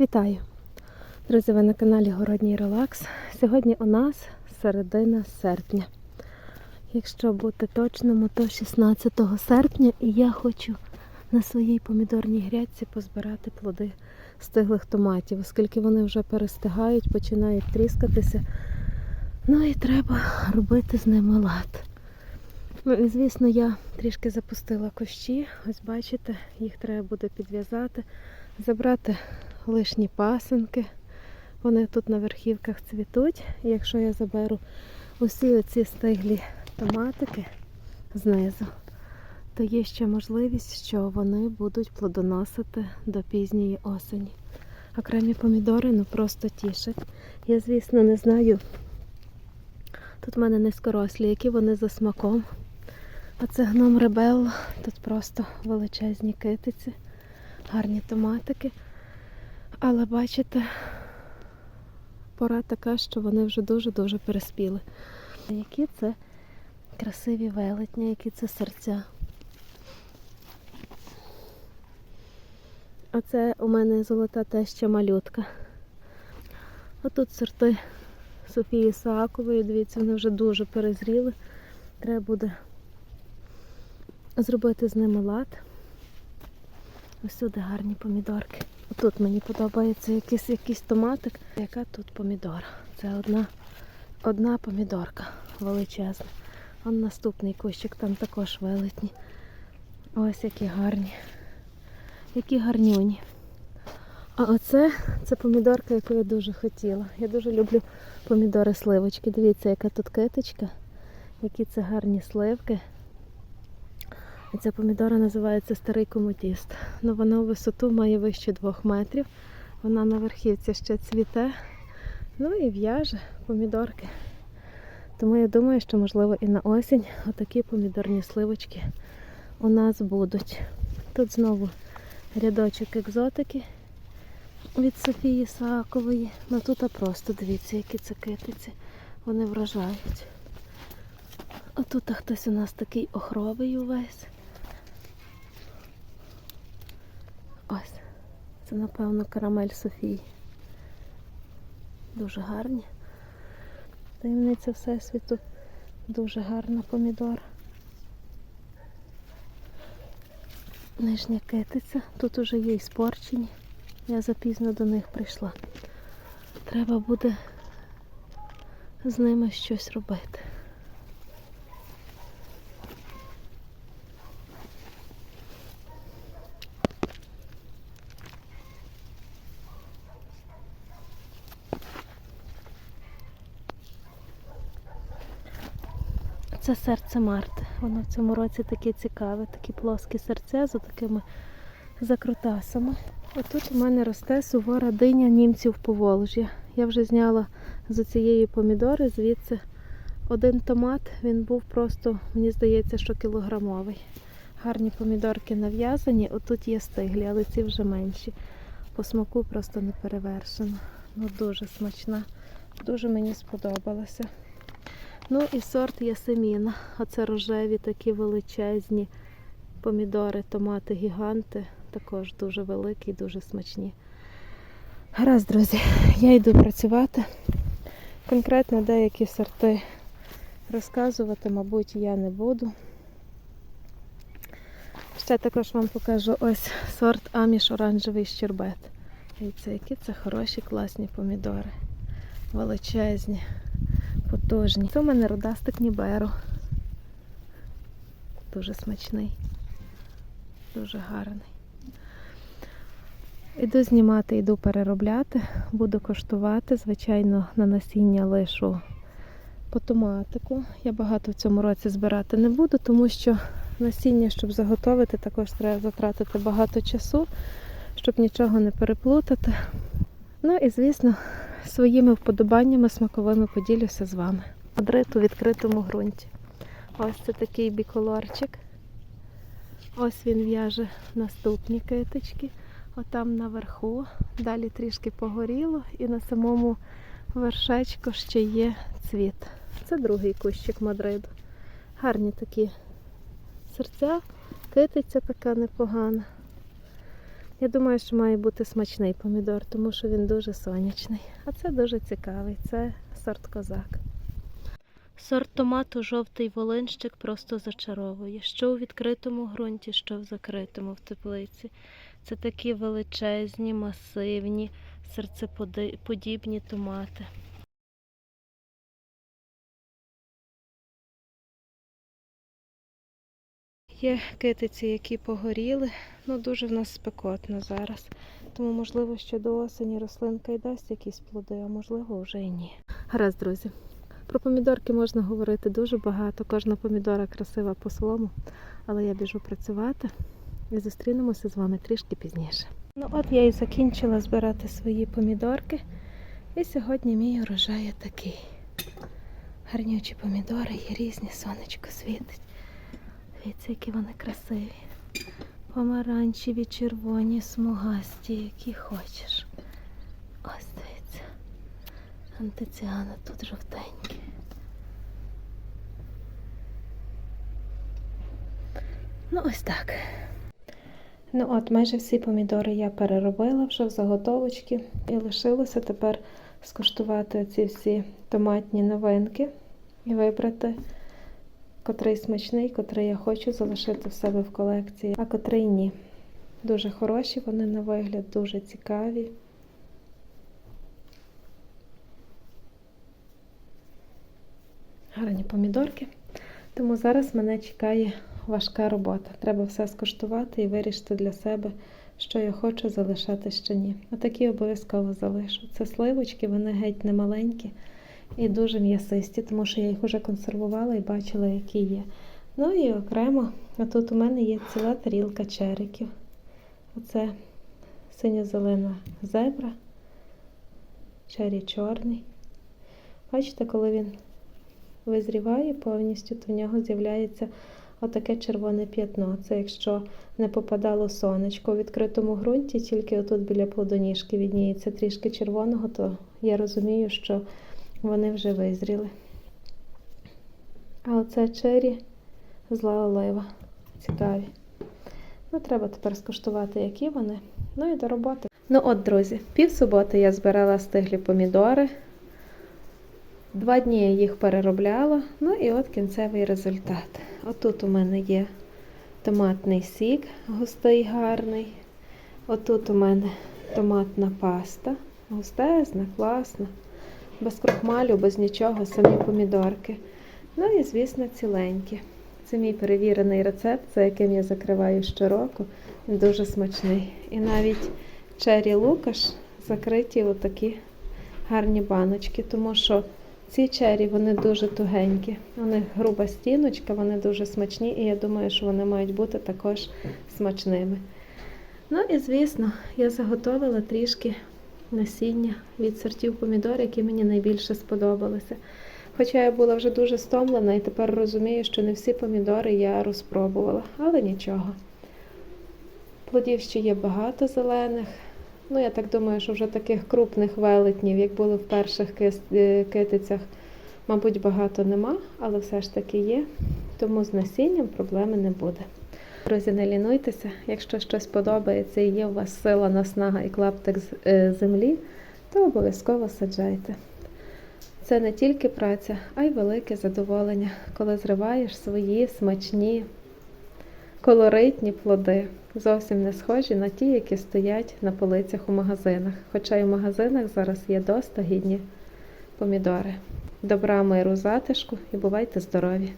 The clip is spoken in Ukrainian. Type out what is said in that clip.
Вітаю! Друзі, ви на каналі Городній Релакс. Сьогодні у нас середина серпня. Якщо бути точним, то 16 серпня і я хочу на своїй помідорній грядці позбирати плоди стиглих томатів, оскільки вони вже перестигають, починають тріскатися. Ну і треба робити з ними лад. Ну і звісно, я трішки запустила кущі. Ось бачите, їх треба буде підв'язати, забрати лишні пасинки. Вони тут на верхівках цвітуть. Якщо я заберу усі оці стиглі томатики знизу, то є ще можливість, що вони будуть плодоносити до пізньої осені. Окремі помідори ну просто тішать. Я, звісно, не знаю. Тут в мене низькорослі, які вони за смаком. А це гном ребел, тут просто величезні китиці, гарні томатики. Але бачите, пора така, що вони вже дуже-дуже переспіли. Які це красиві велетні, які це серця. А це у мене золота теща малютка. А тут сорти Софії Саакової, дивіться, вони вже дуже перезріли. Треба буде зробити з ними лад. Ось сюди гарні помідорки. Тут мені подобається якийсь, якийсь томатик. Яка тут помідора? Це одна, одна помідорка величезна. А наступний кущик там також велетні. Ось які гарні. Які гарнюні. А оце це помідорка, яку я дуже хотіла. Я дуже люблю помідори сливочки. Дивіться, яка тут китичка, які це гарні сливки. Ця помідора називається старий комутіст. Ну, вона у висоту має вище двох метрів. Вона на верхівці ще цвіте. Ну і в'яже помідорки. Тому я думаю, що можливо і на осінь отакі помідорні сливочки у нас будуть. Тут знову рядочок екзотики від Софії Саакової. Ну тут просто дивіться, які це китиці. Вони вражають. А тут хтось у нас такий охровий увесь. Ось. Це, напевно, карамель Софії. Дуже гарні. Таємниця Всесвіту. Дуже гарна помідора. Нижня китиця. Тут уже є і спорчені. Я запізно до них прийшла. Треба буде з ними щось робити. Це серце Марти. Воно в цьому році таке цікаве, такі плоскі серця з такими закрутасами. Отут у мене росте сувора диня німців Поволжя. Я вже зняла з цієї помідори, звідси один томат, він був просто, мені здається, що кілограмовий. Гарні помідорки нав'язані, отут є стиглі, але ці вже менші. По смаку просто не перевершено. Ну дуже смачна. Дуже мені сподобалося. Ну і сорт Ясеміна. Оце рожеві такі величезні помідори, томати, гіганти. Також дуже великі, дуже смачні. Гаразд, друзі, я йду працювати. Конкретно деякі сорти розказувати, мабуть, я не буду. Ще також вам покажу ось сорт Аміш оранжевий щербет. Дивіться, які це хороші, класні помідори. Величезні, потужні. Це у мене родастик Ніберо. Дуже смачний, дуже гарний. Іду знімати, йду переробляти, буду коштувати. Звичайно, на насіння лишу по томатику. Я багато в цьому році збирати не буду, тому що насіння, щоб заготовити, також треба затратити багато часу, щоб нічого не переплутати. Ну і, звісно, своїми вподобаннями смаковими поділюся з вами. Мадрид у відкритому ґрунті. Ось це такий біколорчик. Ось він в'яже наступні китички. Отам наверху. Далі трішки погоріло і на самому вершечку ще є цвіт. Це другий кущик Мадриду. Гарні такі серця, китиця така непогана. Я думаю, що має бути смачний помідор, тому що він дуже сонячний. А це дуже цікавий. Це сорт козак. Сорт томату жовтий волинщик просто зачаровує. Що у відкритому ґрунті, що в закритому в теплиці. Це такі величезні, масивні, серцеподібні томати. Є китиці, які погоріли. Ну, дуже в нас спекотно зараз. Тому, можливо, ще до осені рослинка й дасть якісь плоди, а можливо, вже і ні. Гаразд, друзі. Про помідорки можна говорити дуже багато. Кожна помідора красива по-своєму. Але я біжу працювати і зустрінемося з вами трішки пізніше. Ну, от я і закінчила збирати свої помідорки. І сьогодні мій урожай такий. Гарнючі помідори, є різні, сонечко світить. Дивіться, які вони красиві. Помаранчеві, червоні, смугасті, які хочеш. Ось дивіться. Антиціана тут жовтенькі. Ну, ось так. Ну от, майже всі помідори я переробила вже в заготовочки. І лишилося тепер скуштувати ці всі томатні новинки і вибрати, котрий смачний, котрий я хочу залишити в себе в колекції, а котрий ні. Дуже хороші вони на вигляд, дуже цікаві. Гарні помідорки. Тому зараз мене чекає важка робота. Треба все скуштувати і вирішити для себе, що я хочу залишати ще ні. Отакі обов'язково залишу. Це сливочки, вони геть не маленькі і дуже м'ясисті, тому що я їх вже консервувала і бачила, які є. Ну і окремо, а тут у мене є ціла тарілка чериків. Оце синьо-зелена зебра, чері чорний. Бачите, коли він визріває повністю, то в нього з'являється отаке червоне п'ятно. Це якщо не попадало сонечко у відкритому ґрунті, тільки отут біля плодоніжки відніється трішки червоного, то я розумію, що вони вже визріли. А оце чері зла олива. Цікаві. Ну, треба тепер скуштувати, які вони. Ну і до роботи. Ну от, друзі, пів суботи я збирала стиглі помідори. Два дні я їх переробляла, ну і от кінцевий результат. Отут у мене є томатний сік, густий, гарний. Отут у мене томатна паста, густезна, класна, без крохмалю, без нічого, самі помідорки. Ну і, звісно, ціленькі. Це мій перевірений рецепт, за яким я закриваю щороку. Він дуже смачний. І навіть чері лукаш закриті у такі гарні баночки, тому що ці чері вони дуже тугенькі. У них груба стіночка, вони дуже смачні, і я думаю, що вони мають бути також смачними. Ну і, звісно, я заготовила трішки насіння від сортів помідор, які мені найбільше сподобалися. Хоча я була вже дуже стомлена і тепер розумію, що не всі помідори я розпробувала, але нічого. Плодів ще є багато зелених. Ну, я так думаю, що вже таких крупних велетнів, як було в перших е, китицях, мабуть, багато нема, але все ж таки є. Тому з насінням проблеми не буде. Друзі, не лінуйтеся, якщо щось подобається і є у вас сила, наснага і клаптик е, землі, то обов'язково саджайте. Це не тільки праця, а й велике задоволення, коли зриваєш свої смачні, колоритні плоди, зовсім не схожі на ті, які стоять на полицях у магазинах. Хоча й в магазинах зараз є доста гідні помідори. Добра миру затишку і бувайте здорові!